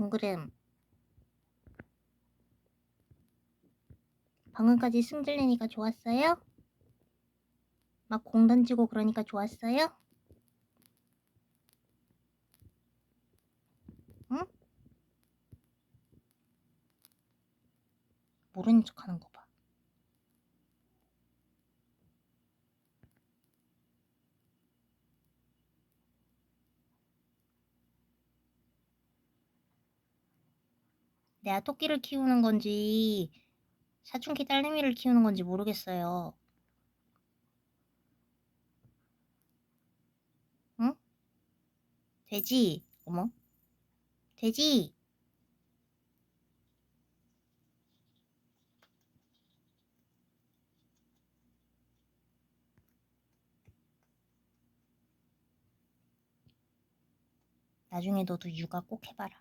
둥그름. 방금까지 승질내니까 좋았어요? 막 공 던지고 그러니까 좋았어요? 응? 모르는 척 하는 거 봐. 내가 토끼를 키우는 건지 사춘기 딸내미를 키우는 건지 모르겠어요. 응? 돼지. 어머. 돼지. 나중에 너도 육아 꼭 해봐라.